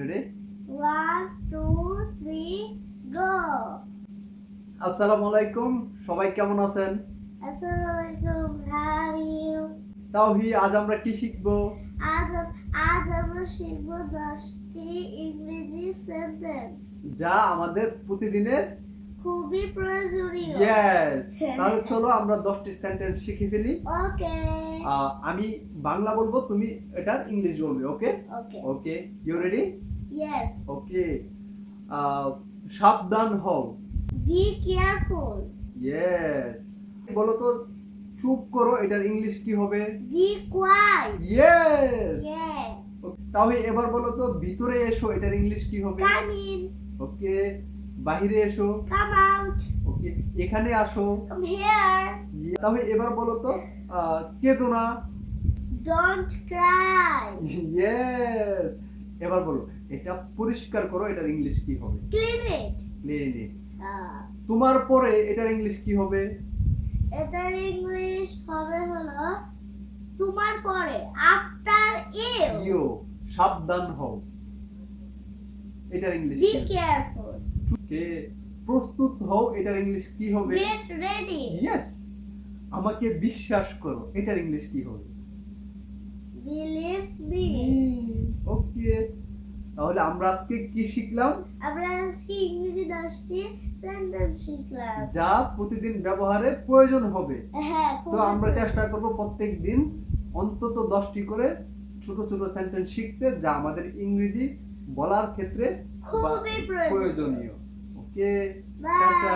Ready One, two, three, go! আসসালামু আলাইকুম সবাই কেমন আছেন? Assalamualaikum, how are you? তাওহি আজ আমরা কি শিখব? আজ আজ আমরা শিখব দশটি ইংরেজি সেন্টেন্স যা আমাদের প্রতিদিনের খুবই প্রয়োজনীয়। ইয়েস তাহলে চলো আমরা দশটি সেন্টেন্স শিখে ফেলি। ওকে আমি বাংলা বলব তুমি এটার ইংলিশ বলবে okay okay you ready yes okay সাবধান হও। বি কেয়ারফুল ইয়েস বলো তো চুপ করো এটার ইংলিশ কি হবে? বি কোয়াইট ইয়েস ইয়ে তাহলে এবার বলো তো ভিতরে এসো এটার ইংলিশ কি হবে? কাম ইন ওকে বাইরে এসো। কাম আউট ওকে এখানে আসো। কাম হিয়ার তাহলে এবার বলো তো কেঁদো না। ডোন্ট ক্রাই ইয়েস এবার বলো এটা পরিষ্কার করো এটার ইংলিশ কি হবে? ক্লিন ইট ক্লিন ইট তোমার পরে এটার ইংলিশ কি হবে? এটার ইংলিশ হবে হলো তোমার পরে আফটার ইউ ইউ সাবধান হও। এটার ইংলিশ বি কেয়ারফুল কে প্রস্তুত হও এটার ইংলিশ কি হবে? গেট রেডি ইয়েস আমাকে বিশ্বাস করো এটার ইংলিশ কি হবে? বিলিভ মি তাহলে আমরা আজকে কি শিখলাম? আমরা আজকে ইংরেজি দশটি সেন্টেন্স শিখলাম। যা প্রতিদিন ব্যবহারের প্রয়োজন হবে। হ্যাঁ তো আমরা চেষ্টা করব প্রত্যেক দিন অন্তত দশটি করে ছোট ছোট সেন্টেন্স শিখতে যা আমাদের ইংরেজি বলার ক্ষেত্রে খুবই প্রয়োজনীয়। প্রয়োজনীয়। Okay tata.